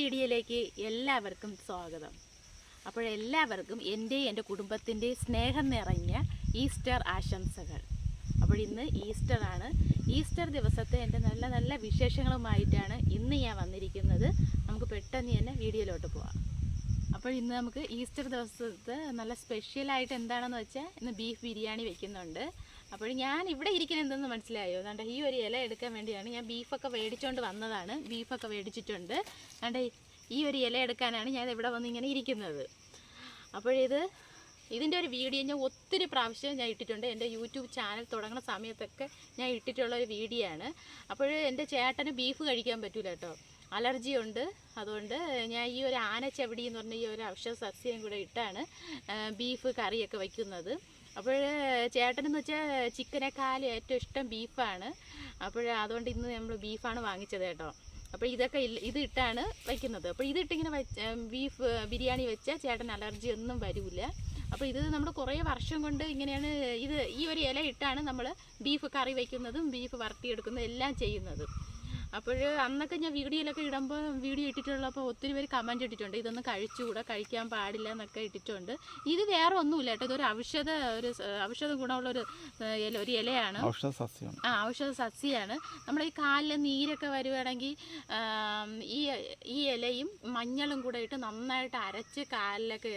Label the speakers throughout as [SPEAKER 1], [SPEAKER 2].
[SPEAKER 1] വീഡിയോയിലേക്ക് എല്ലാവർക്കും സ്വാഗതം. അപ്പോൾ എല്ലാവർക്കും എന്റെ എന്റെ കുടുംബത്തിന്റെ സ്നേഹം നിറഞ്ഞ ഈസ്റ്റർ ആശംസകൾ. അപ്പോൾ ഇന്ന് ഈസ്റ്റർ ആണ് ഈസ്റ്റർ ദിവസത്തെ എന്റെ നല്ല നല്ല വിശേഷങ്ങളുമായിട്ടാണ് ഇന്ന് ഞാൻ വന്നിരിക്കുന്നത്. നമുക്ക് പെട്ടെന്ന് തന്നെ വീഡിയോയിലോട്ട് പോവാം. അപ്പോൾ ഇന്ന് നമുക്ക് ഈസ്റ്റർ ദിവസത്തെ നല്ല സ്പെഷ്യലായിട്ട് എന്താണെന്ന് വെച്ചാൽ ഇന്ന് ബീഫ് ബിരിയാണി വെക്കുന്നുണ്ട്. അപ്പോൾ ഞാൻ ഇവിടെ ഇരിക്കുന്ന എന്തെന്ന് മനസ്സിലായോ? അതുകൊണ്ട് ഈ ഒരു ഇല എടുക്കാൻ വേണ്ടിയാണ് ഞാൻ ബീഫൊക്കെ മേടിച്ചുകൊണ്ട് വന്നതാണ്. ബീഫൊക്കെ മേടിച്ചിട്ടുണ്ട്. അതുകൊണ്ട് ഈ ഒരു ഇല എടുക്കാനാണ് ഞാൻ ഇവിടെ വന്ന് ഇങ്ങനെ ഇരിക്കുന്നത്. അപ്പോഴിത് ഇതിന്റെ ഒരു വീഡിയോ ഞാൻ ഒത്തിരി പ്രാവശ്യം ഞാൻ ഇട്ടിട്ടുണ്ട്. എന്റെ യൂട്യൂബ് ചാനൽ തുടങ്ങുന്ന സമയത്തൊക്കെ ഞാൻ ഇട്ടിട്ടുള്ള ഒരു വീഡിയോ ആണ്. അപ്പോൾ എന്റെ ചേട്ടന് ബീഫ് കഴിക്കാൻ പറ്റൂല കേട്ടോ. അലർജി ഉണ്ട്. അതുകൊണ്ട് ഞാൻ ഈ ഒരു ആനച്ചവിടി എന്ന് പറഞ്ഞ ഈ ഒരു ഔഷധ സസ്യം കൂടെ ഇട്ടാണ് ബീഫ് കറിയൊക്കെ വയ്ക്കുന്നത്. അപ്പോൾ ചേട്ടനെന്ന് വെച്ചാൽ ചിക്കനേക്കാളും ഏറ്റവും ഇഷ്ടം ബീഫാണ്. അപ്പോൾ അതുകൊണ്ട് ഇന്ന് നമ്മൾ ബീഫാണ് വാങ്ങിച്ചത് കേട്ടോ. അപ്പോൾ ഇതൊക്കെ ഇത് ഇട്ടാണ് വയ്ക്കുന്നത് അപ്പോൾ ഇതിട്ടിങ്ങനെ വെച്ച് ബീഫ് ബിരിയാണി വെച്ചാൽ ചേട്ടൻ അലർജി ഒന്നും വരില്ല അപ്പോൾ ഇത് നമ്മൾ കുറേ വർഷം കൊണ്ട് ഇങ്ങനെയാണ് ഇത് ഈ ഒരു ഇല ഇട്ടാണ് നമ്മൾ ബീഫ് കറി വയ്ക്കുന്നതും ബീഫ് വറുത്തിയെടുക്കുന്നതും എല്ലാം ചെയ്യുന്നത്. അപ്പോൾ അന്നൊക്കെ ഞാൻ വീഡിയോയിലൊക്കെ ഇടുമ്പോൾ വീഡിയോ ഇട്ടിട്ടുള്ളപ്പോൾ ഒത്തിരി പേര് കമന്റ് ഇട്ടിട്ടുണ്ട്. ഇതൊന്നും കഴിച്ചുകൂടാ കഴിക്കാൻ പാടില്ല എന്നൊക്കെ ഇട്ടിട്ടുണ്ട്. ഇത് വേറെ ഒന്നുമില്ല കേട്ടോ. ഇതൊരു ഔഷധ ഒരു ഔഷധ ഗുണമുള്ള ഒരു ഇല ഒരു ഇലയാണ്.
[SPEAKER 2] ഔഷധ സസ്യമാണ്
[SPEAKER 1] ആ ഔഷധ സസ്യമാണ് നമ്മുടെ ഈ കാലിലെ നീരൊക്കെ വരുവാണെങ്കിൽ ഈ ഈ ഇലയും മഞ്ഞളും കൂടെ ഇട്ട് നന്നായിട്ട് അരച്ച് കാലിലൊക്കെ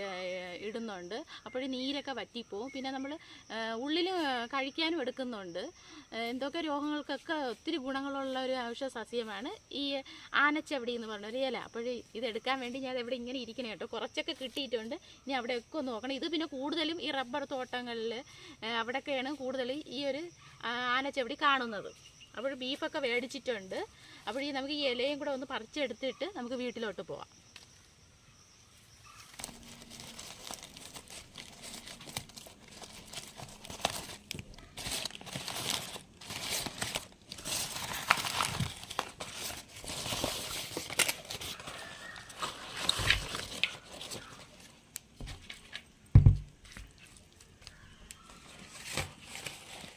[SPEAKER 1] ഇടുന്നുണ്ട്. അപ്പോഴേ നീരൊക്കെ വറ്റിപ്പോവും. പിന്നെ നമ്മൾ ഉള്ളിൽ കഴിക്കാനും എടുക്കുന്നുണ്ട്. എന്തൊക്കെ രോഗങ്ങൾക്കൊക്കെ ഒത്തിരി ഗുണങ്ങളുള്ള ഒരു ഔഷധ സസ്യമാണ് ഈ ആനച്ചവടി എന്ന് പറഞ്ഞ ഒരു ഇല. അപ്പോൾ ഇതെടുക്കാൻ വേണ്ടി ഞാൻ ഇവിടെ ഇങ്ങനെ ഇരിക്കണേ കേട്ടോ. കുറച്ചൊക്കെ കിട്ടിയിട്ടുണ്ട്. ഇനി അവിടെയൊക്കെ ഒന്ന് നോക്കണം. ഇത് പിന്നെ കൂടുതലും ഈ റബ്ബർ തോട്ടങ്ങളിൽ അവിടെയൊക്കെയാണ് കൂടുതൽ ഈ ഒരു ആനച്ചവടി കാണുന്നത്. അപ്പോൾ ബീഫൊക്കെ മേടിച്ചിട്ടുണ്ട് അപ്പോൾ ഈ നമുക്ക് ഈ ഇലയും കൂടെ ഒന്ന് പറിച്ചെടുത്തിട്ട് നമുക്ക് വീട്ടിലോട്ട് പോവാം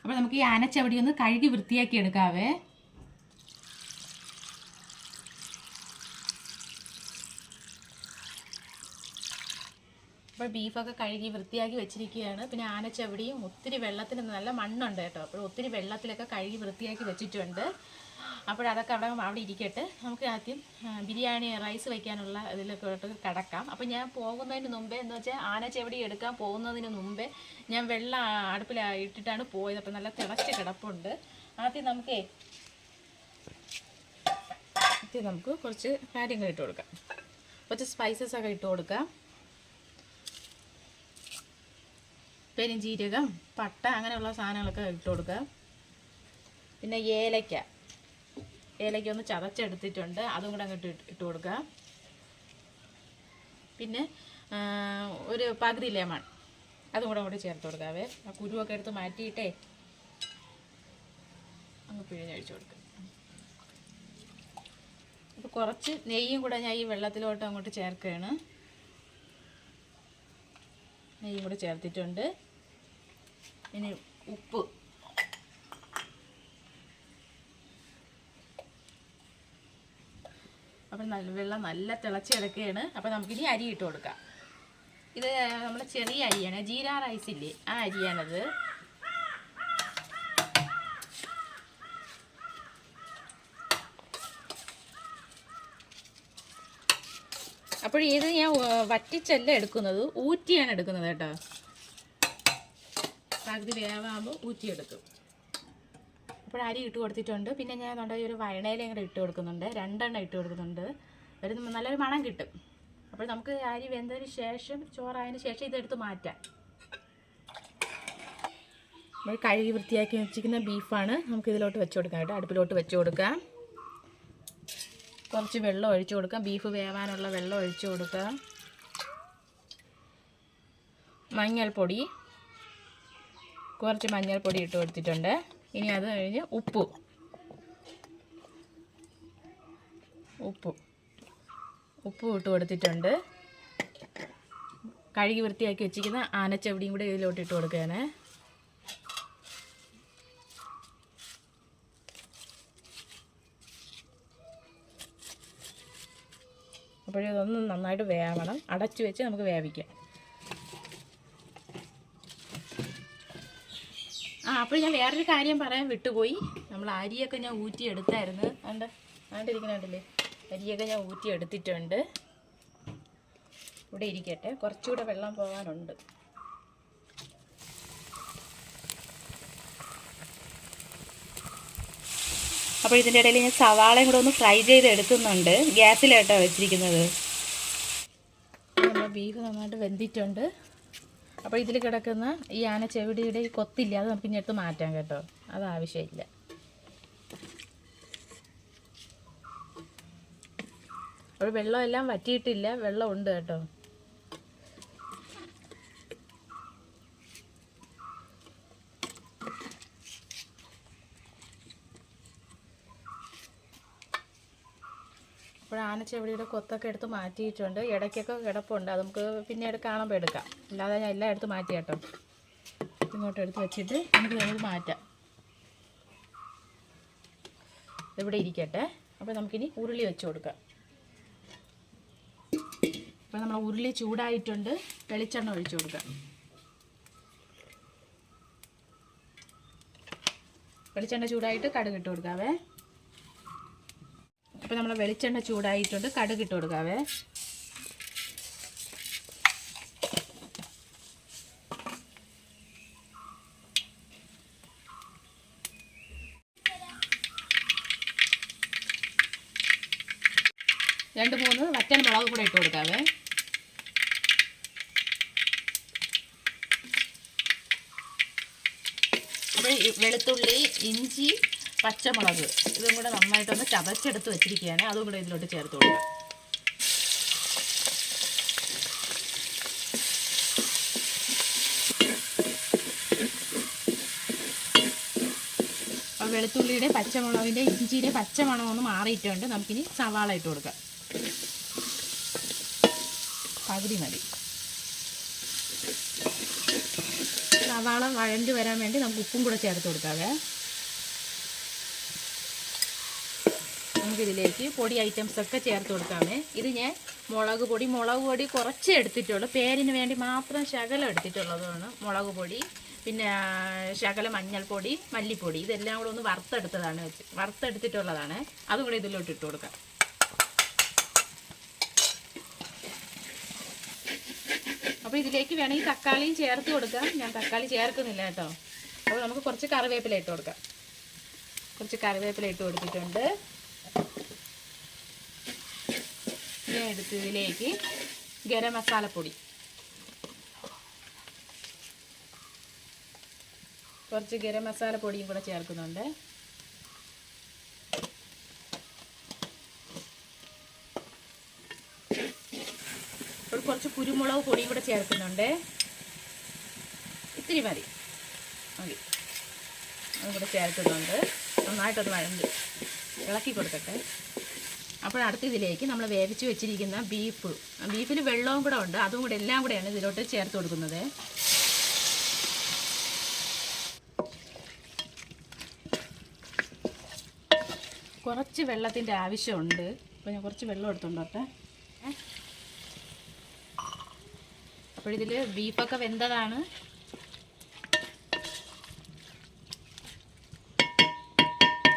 [SPEAKER 1] അപ്പോൾ ഈ ആനച്ചവടി ഒന്ന് കഴുകി വൃത്തിയാക്കി എടുക്കാവേ. അപ്പോൾ ബീഫൊക്കെ കഴുകി വൃത്തിയാക്കി വെച്ചിരിക്കുകയാണ്. പിന്നെ ആനച്ചവടിയും ഒത്തിരി വെള്ളത്തിൽ നല്ല മണ്ണുണ്ട് കേട്ടോ. അപ്പോൾ ഒത്തിരി വെള്ളത്തിലൊക്കെ കഴുകി വൃത്തിയാക്കി വെച്ചിട്ടുണ്ട്. അപ്പോൾ അതൊക്കെ അവിടെ അവിടെ ഇരിക്കട്ടെ. നമുക്ക് ആദ്യം ബിരിയാണി റൈസ് വയ്ക്കാനുള്ള ഇതിലൊക്കെ കിടക്കാം. അപ്പോൾ ഞാൻ പോകുന്നതിന് മുമ്പേ എന്ന് വെച്ചാൽ ആനച്ചവടി എടുക്കാൻ പോകുന്നതിന് മുമ്പേ ഞാൻ വെള്ളം അടുപ്പിൽ ഇട്ടിട്ടാണ് പോയത്. അപ്പോൾ നല്ല തിളച്ച് കിടപ്പുണ്ട്. ആദ്യം നമുക്ക് ആദ്യം നമുക്ക് കുറച്ച് കാര്യങ്ങൾ ഇട്ട് കൊടുക്കാം. കുറച്ച് സ്പൈസസ് ഒക്കെ ഇട്ട് കൊടുക്കാം. പെരിഞ്ചീരകം പട്ട അങ്ങനെയുള്ള സാധനങ്ങളൊക്കെ ഇട്ട് കൊടുക്കാം. പിന്നെ ഏലക്ക. ഏലക്ക ഒന്ന് ചതച്ചെടുത്തിട്ടുണ്ട്. അതും കൂടെ അങ്ങോട്ട് ഇട്ട് കൊടുക്കുക. കൊടുക്കാം പിന്നെ ഒരു പകുതി ലെമൺ. അതും കൂടെ അങ്ങോട്ട് ചേർത്ത് കൊടുക്കാവേ. ആ കുരുവൊക്കെ എടുത്ത് മാറ്റിയിട്ടേ അങ്ങ് പിഴിഞ്ഞഴിച്ചു കൊടുക്കുക. അപ്പോൾ കുറച്ച് നെയ്യും കൂടെ ഞാൻ ഈ വെള്ളത്തിലോട്ട് അങ്ങോട്ട് ചേർക്കുകയാണ്. നെയ്യും കൂടെ ചേർത്തിട്ടുണ്ട്. ഇനി ഉപ്പ് അപ്പം നല്ല വെള്ളം നല്ല തിളച്ച് കിടക്കുകയാണ് അപ്പം നമുക്കിനി അരി ഇട്ട് കൊടുക്കാം. ഇത് നമ്മൾ ചെറിയ അരിയാണ്. ജീരാ റൈസ് ഇല്ലേ? ആ അരിയാണത്. അപ്പോൾ ഇത് ഞാൻ വറ്റിച്ചല്ല എടുക്കുന്നത്. ഊറ്റിയാണ് എടുക്കുന്നത് കേട്ടോ. പകുതി വേവാകുമ്പോൾ ഊറ്റിയെടുക്കും. അപ്പോൾ അരി ഇട്ട് കൊടുത്തിട്ടുണ്ട്. പിന്നെ ഞാൻ കൊണ്ട് ഒരു വയണയിലും കൂടെ ഇട്ട് കൊടുക്കുന്നുണ്ട്. രണ്ടെണ്ണം ഇട്ട് കൊടുക്കുന്നുണ്ട്. ഒരു നല്ലൊരു മണം കിട്ടും. അപ്പോൾ നമുക്ക് അരി വെന്തതിന് ശേഷം ചോറായതിന് ശേഷം ഇതെടുത്ത് മാറ്റാം. നമ്മൾ കഴുകി വൃത്തിയാക്കി വെച്ചിരിക്കുന്ന ബീഫാണ് നമുക്ക് ഇതിലോട്ട് വെച്ച് കൊടുക്കാം കേട്ടോ. അടുപ്പിലോട്ട് വെച്ച് കൊടുക്കാം. കുറച്ച് വെള്ളം ഒഴിച്ചു കൊടുക്കാം. ബീഫ് വേവാനുള്ള വെള്ളം ഒഴിച്ചു കൊടുക്കാം. മഞ്ഞൾപ്പൊടി. കുറച്ച് മഞ്ഞൾപ്പൊടി ഇട്ട് കൊടുത്തിട്ടുണ്ട്. ഇനി അത് കഴിഞ്ഞ് ഉപ്പ്. ഉപ്പ്. ഉപ്പ് ഇട്ട് കൊടുത്തിട്ടുണ്ട്. കഴുകി വൃത്തിയാക്കി വെച്ചിരിക്കുന്ന ആനച്ചവിടിയും കൂടെ ഇതിലോട്ട് ഇട്ട് കൊടുക്കുകയാണ്. അപ്പോഴേ ഇതൊന്ന് നന്നായിട്ട് വേവണം. അടച്ചു വെച്ച് നമുക്ക് വേവിക്കാം. അപ്പോൾ ഞാൻ വേറൊരു കാര്യം പറയാൻ വിട്ടുപോയി. നമ്മൾ അരിയൊക്കെ ഞാൻ ഊറ്റി എടുത്തായിരുന്നു കണ്ട്? കണ്ടിരിക്കണുണ്ടല്ലേ അരിയൊക്കെ ഞാൻ ഊറ്റി എടുത്തിട്ടുണ്ട് ഇവിടെ ഇരിക്കട്ടെ. കുറച്ചുകൂടെ വെള്ളം പോകാനുണ്ട്. അപ്പോൾ ഇതിന്റെ ഇടയിൽ ഞാൻ സവാളയും കൂടെ ഒന്ന് ഫ്രൈ ചെയ്ത് എടുക്കുന്നുണ്ട്. ഗ്യാസിലാട്ടോ വെച്ചിരിക്കുന്നത്. ബീഫ് നന്നായിട്ട് വെന്തിട്ടുണ്ട്. അപ്പോൾ ഇതിൽ കിടക്കുന്ന ഈ ആന ചെവിടിയുടെ ഈ കൊത്തില്ല അത് നമുക്ക് ഇനി മാറ്റാം കേട്ടോ. അത് ആവശ്യമില്ല. അപ്പോൾ വെള്ളമെല്ലാം വറ്റിയിട്ടില്ല വെള്ളം ഉണ്ട് കേട്ടോ ഇവിടെ ഇവിടെ കൊത്തൊക്കെ എടുത്ത് മാറ്റിയിട്ടുണ്ട്. ഇടയ്ക്കൊക്കെ കിടപ്പുണ്ട്. അത് നമുക്ക് പിന്നീട് കാണുമ്പോൾ എടുക്കാം. അല്ലാതെ ഞാൻ എല്ലാം എടുത്ത് മാറ്റി കേട്ടോ. ഇങ്ങോട്ട് എടുത്ത് വെച്ചിട്ട് നമുക്ക് നമുക്ക് മാറ്റാം. ഇവിടെ ഇരിക്കട്ടെ. അപ്പോൾ നമുക്കിനി ഉരുളി വെച്ച് കൊടുക്കാം. അപ്പോൾ നമ്മൾ ഉരുളി ചൂടായിട്ടുണ്ട്. വെളിച്ചെണ്ണ ഒഴിച്ചു കൊടുക്കാം. വെളിച്ചെണ്ണ ചൂടായിട്ട് കടുക് ഇട്ട് കൊടുക്കാവേ. അപ്പോൾ നമ്മൾ വെളിച്ചെണ്ണ ചൂടായിട്ടുണ്ട്. കടുക് ഇട്ട് കൊടുക്കാവേ. രണ്ട് മൂന്ന് വറ്റൽ മുളക് കൂടെ ഇട്ട് കൊടുക്കാവേ. അപ്പോൾ വെളുത്തുള്ളി ഇഞ്ചി പച്ചമുളക് ഇതും കൂടെ നന്നായിട്ടൊന്ന് ചതച്ചെടുത്ത് വെച്ചിരിക്കുകയാണ്. അതും കൂടെ ഇതിലോട്ട് ചേർത്ത് കൊടുക്കുക അപ്പോൾ വെളുത്തുള്ളിയുടെ പച്ചമുളകിന്റെ ഇഞ്ചിയുടെ പച്ചമണം ഒന്ന് മാറിയിട്ടുണ്ട്. നമുക്കിനി സവാള ഇട്ട് കൊടുക്കാം. പകുതി മതി. സവാള വഴണ്ടി വരാൻ വേണ്ടി നമുക്ക് ഉപ്പും കൂടെ ചേർത്ത് കൊടുക്കാവേ നമുക്കിതിലേക്ക് പൊടി ഐറ്റംസ് ഒക്കെ ചേർത്ത് കൊടുക്കാമേ. ഇത് ഞാൻ മുളക് പൊടി മുളക് പൊടി കുറച്ച് എടുത്തിട്ടുള്ളൂ. പേരിന് വേണ്ടി മാത്രം ശകലം എടുത്തിട്ടുള്ളതാണ് മുളക് പൊടി പിന്നെ ശകല മഞ്ഞൾപ്പൊടി മല്ലിപ്പൊടി. ഇതെല്ലാം കൂടെ ഒന്ന് വറുത്തെടുത്തതാണ് വറുത്തെടുത്തിട്ടുള്ളതാണ്. അതും കൂടെ ഇതിലോട്ട് ഇട്ട് കൊടുക്കാം. അപ്പോൾ ഇതിലേക്ക് വേണമെങ്കിൽ തക്കാളിയും ചേർത്ത് കൊടുക്കാം. ഞാൻ തക്കാളി ചേർക്കുന്നില്ല കേട്ടോ. അപ്പോൾ നമുക്ക് കുറച്ച് കറിവേപ്പില ഇട്ട് കൊടുക്കാം. കുറച്ച് കറിവേപ്പില ഇട്ട് കൊടുത്തിട്ടുണ്ട്. ഇനി എടുത്ത് ഇതിലേക്ക് ഗരം മസാലപ്പൊടി കുറച്ച് ഗരം മസാലപ്പൊടിയും കൂടെ ചേർക്കുന്നുണ്ട്. ഇപ്പോൾ കുറച്ച് കുരുമുളക് പൊടിയും കൂടെ ചേർക്കുന്നുണ്ട്. ഇത്തിരി മതി. മതി. അതും കൂടെ ചേർക്കുന്നുണ്ട്. നന്നായിട്ടൊന്ന് വഴങ്ങി ഇളക്കി കൊടുക്കട്ടെ. അപ്പോൾ അടുത്ത ഇതിലേക്ക് നമ്മൾ വേവിച്ച് വെച്ചിരിക്കുന്ന ബീഫ്. ബീഫിൽ വെള്ളവും കൂടെ ഉണ്ട്. അതും കൂടെ എല്ലാം കൂടെയാണ് ഇതിലോട്ട് ചേർത്ത് കൊടുക്കുന്നത്. കുറച്ച് വെള്ളത്തിന്റെ ആവശ്യമുണ്ട്. അപ്പോൾ ഞാൻ കുറച്ച് വെള്ളം എടുത്തുണ്ടോട്ടെ അപ്പോൾ ഇതിൽ ബീഫൊക്കെ വെന്തതാണ്.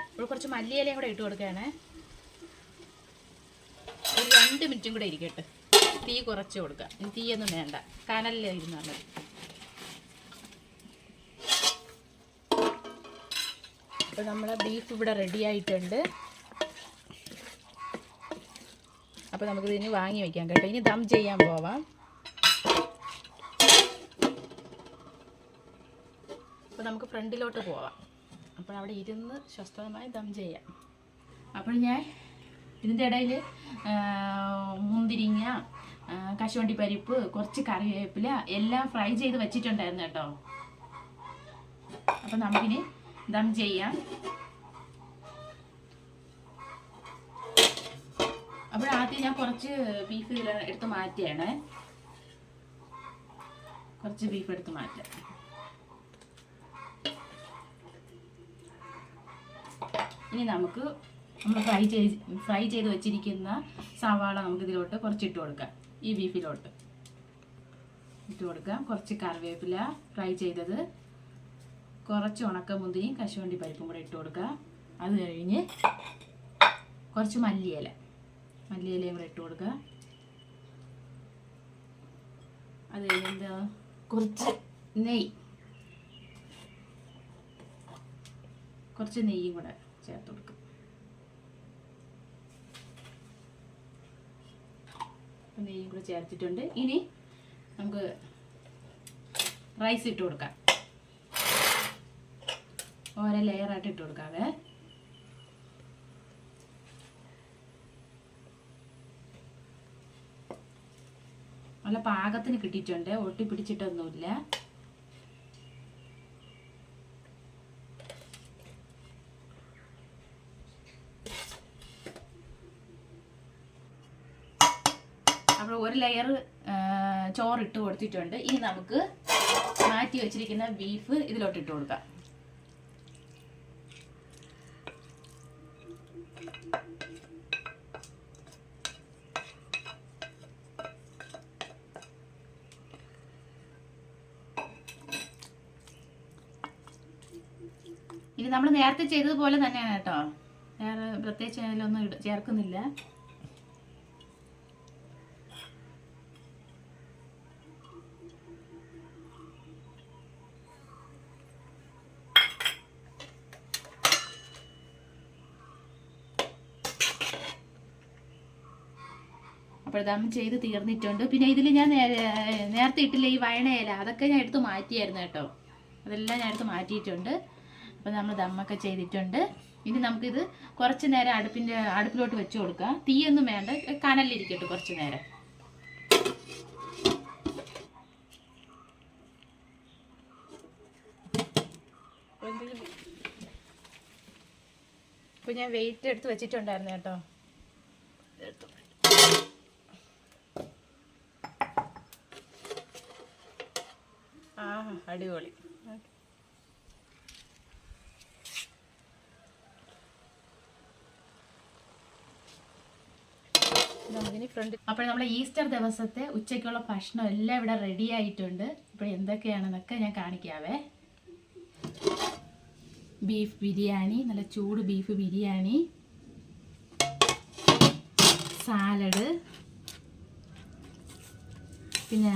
[SPEAKER 1] അപ്പോൾ കുറച്ച് മല്ലിയിലയും കൂടെ ഇട്ട് കൊടുക്കുകയാണേ. രണ്ട് മിനിറ്റും കൂടെ ഇരിക്കട്ടെ. തീ കുറച്ച് കൊടുക്കുക തീയൊന്നും വേണ്ട. കനലിൽ ഇരുന്നാൽ അപ്പോൾ നമ്മുടെ ബീഫ് ഇവിടെ റെഡി ആയിട്ടുണ്ട്. അപ്പോൾ നമുക്ക് ഇതിന് വാങ്ങി വയ്ക്കാം കേട്ടോ. ഇനി ദം ചെയ്യാൻ പോവാം. അപ്പോൾ നമുക്ക് ഫ്രണ്ടിലോട്ട് പോവാം. അപ്പോൾ അവിടെ ഇരുന്ന് സ്വസ്ഥമായി ദം ചെയ്യാം. അപ്പോൾ ഞാൻ ഇതിന്റെ ഇടയിൽ മുന്തിരിങ്ങ കശുവണ്ടി പരിപ്പ് കുറച്ച് കറിവേപ്പില എല്ലാം ഫ്രൈ ചെയ്ത് വെച്ചിട്ടുണ്ടായിരുന്നു കേട്ടോ. അപ്പം നമുക്കിനി ദം ചെയ്യാം. അപ്പോൾ ആദ്യം ഞാൻ കുറച്ച് ബീഫ് എടുത്ത് മാറ്റിയാണ്. കുറച്ച് ബീഫ് എടുത്ത് മാറ്റാം. ഇനി നമുക്ക് നമ്മൾ ഫ്രൈ ചെയ്ത് ഫ്രൈ ചെയ്ത് വെച്ചിരിക്കുന്ന സവാള നമുക്ക് ഇതിലോട്ട് കുറച്ച് ഇട്ട് കൊടുക്കാം. ഈ ബീഫിലോട്ട്. ഇട്ട് കൊടുക്കാം. കുറച്ച് കറിവേപ്പില ഫ്രൈ ചെയ്തത്. കുറച്ച് ഉണക്കമുന്തിരിയും കശുവണ്ടി പരിപ്പും കൂടെ ഇട്ട് കൊടുക്കുക അത് കഴിഞ്ഞ് കുറച്ച് മല്ലിയില. മല്ലിയിലയും കൂടെ ഇട്ട് കൊടുക്കുക അത് കഴിഞ്ഞ കുറച്ച് നെയ് കുറച്ച് നെയ്യും കൂടെ ചേർത്ത് കൊടുക്കും. അപ്പം നെയ്യും കൂടെ ചേർത്തിട്ടുണ്ട്. ഇനി നമുക്ക് റൈസ് ഇട്ട് കൊടുക്കാം. ഓരോ ലെയറായിട്ട് ഇട്ട് കൊടുക്കാവേ. നല്ല പാകത്തിന് കിട്ടിയിട്ടുണ്ട്. ഒട്ടി പിടിച്ചിട്ടൊന്നുമില്ല ഒരു ലെയർ ചോറ് ഇട്ട് കൊടുത്തിട്ടുണ്ട്. ഇനി നമുക്ക് മാറ്റി വെച്ചിരിക്കുന്ന ബീഫ് ഇതിലോട്ട് ഇട്ട് കൊടുക്കാം. ഇനി നമ്മൾ നേരത്തെ ചെയ്തതുപോലെ തന്നെയാണ് കേട്ടോ. വേറെ പ്രത്യേകിച്ച് അതിലൊന്നും ചേർക്കുന്നില്ല. അപ്പോൾ ദം ചെയ്ത് തീർന്നിട്ടുണ്ട്. പിന്നെ ഇതിൽ ഞാൻ നേരത്തെ ഇട്ടില്ല ഈ വയണയില അതൊക്കെ ഞാൻ എടുത്ത് മാറ്റിയായിരുന്നു കേട്ടോ. അതെല്ലാം ഞാൻ എടുത്ത് മാറ്റിയിട്ടുണ്ട്. അപ്പോൾ നമ്മൾ ദമ്മൊക്കെ ചെയ്തിട്ടുണ്ട്. ഇനി നമുക്കിത് കുറച്ച് നേരം അടുപ്പിന്റെ അടുപ്പിലോട്ട് വെച്ച് കൊടുക്കാം. തീയൊന്നും വേണ്ട. കനലിരിക്കട്ടെ കുറച്ച് നേരം. അപ്പോൾ ഞാൻ വെയിറ്റ് എടുത്ത് വെച്ചിട്ടുണ്ടായിരുന്നു കേട്ടോ എടുത്തു ആ അടിപൊളി. നമുക്കിനി ഫ്രണ്ട് അപ്പോൾ നമ്മൾ ഈസ്റ്റർ ദിവസത്തെ ഉച്ചയ്ക്കുള്ള ഭക്ഷണം എല്ലാം ഇവിടെ റെഡി ആയിട്ടുണ്ട്. ഇപ്പോൾ എന്തൊക്കെയാണെന്നൊക്കെ ഞാൻ കാണിക്കാവേ. ബീഫ് ബിരിയാണി നല്ല ചൂട് ബീഫ് ബിരിയാണി. സാലഡ് പിന്നെ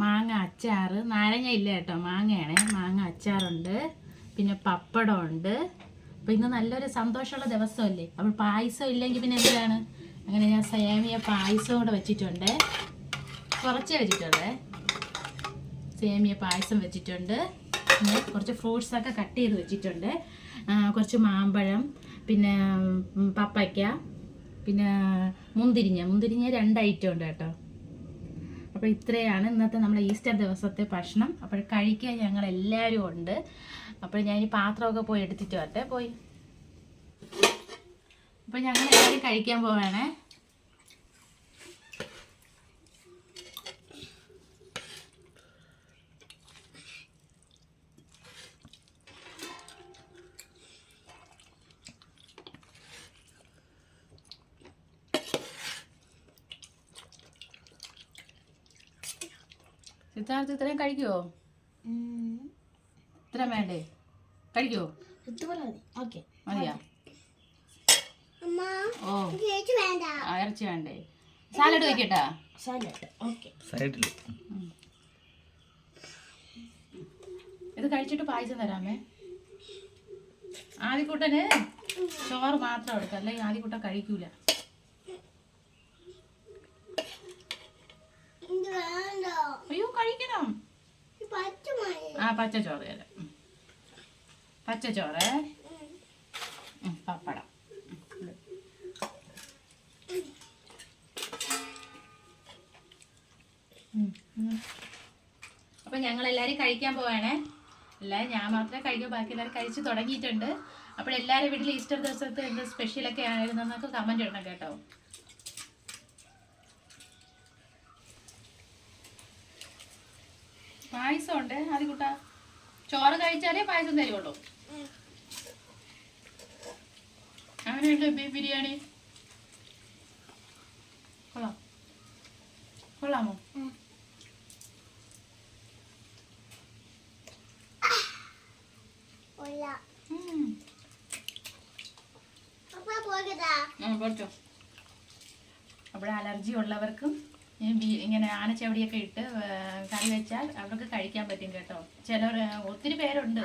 [SPEAKER 1] മാങ്ങ അച്ചാർ നാരങ്ങ ഇല്ല കേട്ടോ. മാങ്ങയാണേ. മാങ്ങ അച്ചാറുണ്ട്. പിന്നെ പപ്പടമുണ്ട്. അപ്പോൾ ഇന്ന് നല്ലൊരു സന്തോഷമുള്ള ദിവസമല്ലേ? അപ്പോൾ പായസം ഇല്ലെങ്കിൽ പിന്നെ എന്താണ്? അങ്ങനെ ഞാൻ സേമിയ പായസം കൂടെ വെച്ചിട്ടുണ്ട്. കുറച്ചേ വെച്ചിട്ടുള്ളേ. സേമിയ പായസം വെച്ചിട്ടുണ്ട്. പിന്നെ കുറച്ച് ഫ്രൂട്ട്സൊക്കെ കട്ട് ചെയ്ത് വെച്ചിട്ടുണ്ട്. കുറച്ച് മാമ്പഴം പിന്നെ പപ്പയ്ക്ക പിന്നെ മുന്തിരിഞ്ഞ മുന്തിരിഞ്ഞ രണ്ട് ഐറ്റം ഉണ്ട് കേട്ടോ. അപ്പോൾ ഇത്രയാണ് ഇന്നത്തെ നമ്മുടെ ഈസ്റ്റർ ദിവസത്തെ ഭക്ഷണം. അപ്പോൾ കഴിക്കാൻ ഞങ്ങൾ എല്ലാവരും ഉണ്ട്. അപ്പോൾ ഞാൻ ഈ പാത്രമൊക്കെ പോയി എടുത്തിട്ട് വരട്ടെ. പോയി. അപ്പോൾ ഞങ്ങൾ എല്ലാവരും കഴിക്കാൻ പോവാണേ. ഇത്രയും കഴിക്കുമോ ഇത്രയും വേണ്ടേ? കഴിക്കുമോ മതിയാ? ഓ.
[SPEAKER 2] ചേച്ചി വേണ്ട.
[SPEAKER 1] ആ, ഇറച്ചി വേണ്ടേ? സാലഡ് വയ്ക്കട്ടാ
[SPEAKER 2] സാലഡ്. ഓക്കെ.
[SPEAKER 3] സൈഡിൽ
[SPEAKER 1] ഇത് കഴിച്ചിട്ട് പായസം തരാമേ. ആദ്യക്കൂട്ടന് ചോറ് മാത്രം എടുക്കാം. അല്ലെങ്കിൽ ആദ്യക്കൂട്ടൻ കഴിക്കൂല
[SPEAKER 2] ഇത് വേണ്ട
[SPEAKER 1] അയ്യോ കഴിക്കണം. ആ പച്ച ചോറ് തരാം. പച്ച ചോറ്. പപ്പടം. അപ്പൊ ഞങ്ങൾ എല്ലാരും കഴിക്കാൻ പോവാണേ. എല്ലാവരും ഞാൻ മാത്രമേ കഴിക്കൂ ബാക്കി എല്ലാവരും കഴിച്ച് തുടങ്ങിയിട്ടുണ്ട്. അപ്പോൾ എല്ലാവരും വീട്ടിൽ ഈസ്റ്റർ ദിവസത്തെ എന്ത് സ്പെഷ്യലൊക്കെ ആയിരുന്നെന്നൊക്കെ കമന്റ് ഇടണം കേട്ടോ. പായസം ഉണ്ട് അത് കൂട്ടാ. ചോറ് കഴിച്ചാലേ പായസം തരുള്ളൂ അങ്ങനെയുണ്ട് ബീഫ് ബിരിയാണി? കൊള്ളാം. കൊള്ളാമോ?
[SPEAKER 2] ഒല്ല
[SPEAKER 1] ഉം.
[SPEAKER 2] അപ്പൊ പോകതാ
[SPEAKER 1] ആ, കുറച്ചോ അലർജി ഉള്ളവർക്കും ഇങ്ങനെ ആനച്ചവടിയൊക്കെ ഇട്ട് കറി വെച്ചാൽ അവർക്ക് കഴിക്കാൻ പറ്റും കേട്ടോ. ചിലർ ഒത്തിരി പേരുണ്ട്.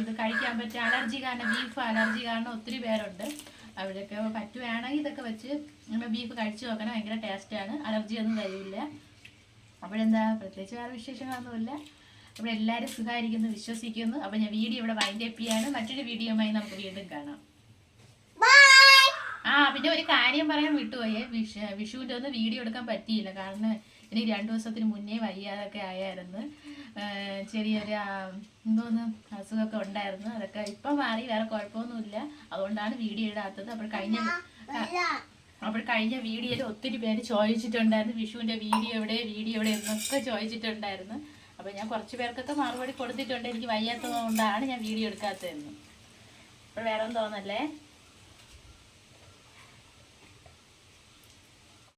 [SPEAKER 1] ഇത് കഴിക്കാൻ പറ്റും അലർജി കാരണം ബീഫ് അലർജി കാരണം ഒത്തിരി പേരുണ്ട്. അവരൊക്കെ പറ്റുവാണെങ്കിൽ ഇതൊക്കെ വെച്ച് നമ്മൾ ബീഫ് കഴിച്ചു നോക്കണം ഭയങ്കര ടേസ്റ്റാണ് അലർജി ഒന്നും തരില്ല അപ്പോഴെന്താ? പ്രത്യേകിച്ച് വേറെ വിശേഷങ്ങളൊന്നുമില്ല. അവിടെ എല്ലാവരും സുഖമായിരിക്കുന്നു വിശ്വസിക്കുന്നു. അപ്പോൾ ഞാൻ വീഡിയോ ഇവിടെ വൈൻഡപ്പ് ചെയ്യാണ്. മറ്റൊരു വീഡിയോയുമായി നമുക്ക് വീണ്ടും കാണാം. ആ പിന്നെ ഒരു കാര്യം പറയാൻ വിട്ടുപോയേ. വിഷു വിഷുവിന്റെ ഒന്ന് വീഡിയോ എടുക്കാൻ പറ്റിയില്ല. കാരണം എനിക്ക് രണ്ടു ദിവസത്തിന് മുന്നേ വയ്യാതൊക്കെ ആയായിരുന്നു. ചെറിയൊരു എന്തോന്ന് അസുഖമൊക്കെ ഉണ്ടായിരുന്നു. അതൊക്കെ ഇപ്പം മാറി. വേറെ കുഴപ്പമൊന്നുമില്ല. അതുകൊണ്ടാണ് വീഡിയോ ഇടാത്തത്. അപ്പോൾ കഴിഞ്ഞ അപ്പോൾ കഴിഞ്ഞ വീഡിയോയിൽ ഒത്തിരി പേര് ചോദിച്ചിട്ടുണ്ടായിരുന്നു. വിഷുവിന്റെ വീഡിയോ എവിടെ വീഡിയോ എവിടെ എന്നൊക്കെ ചോദിച്ചിട്ടുണ്ടായിരുന്നു. അപ്പോൾ ഞാൻ കുറച്ച് പേർക്കൊക്കെ മറുപടി കൊടുത്തിട്ടുണ്ട്. എനിക്ക് വയ്യാത്തതുകൊണ്ടാണ് ഞാൻ വീഡിയോ എടുക്കാത്തതെന്ന്. അപ്പോൾ വേറെ ഒന്നും തോന്നല്ലേ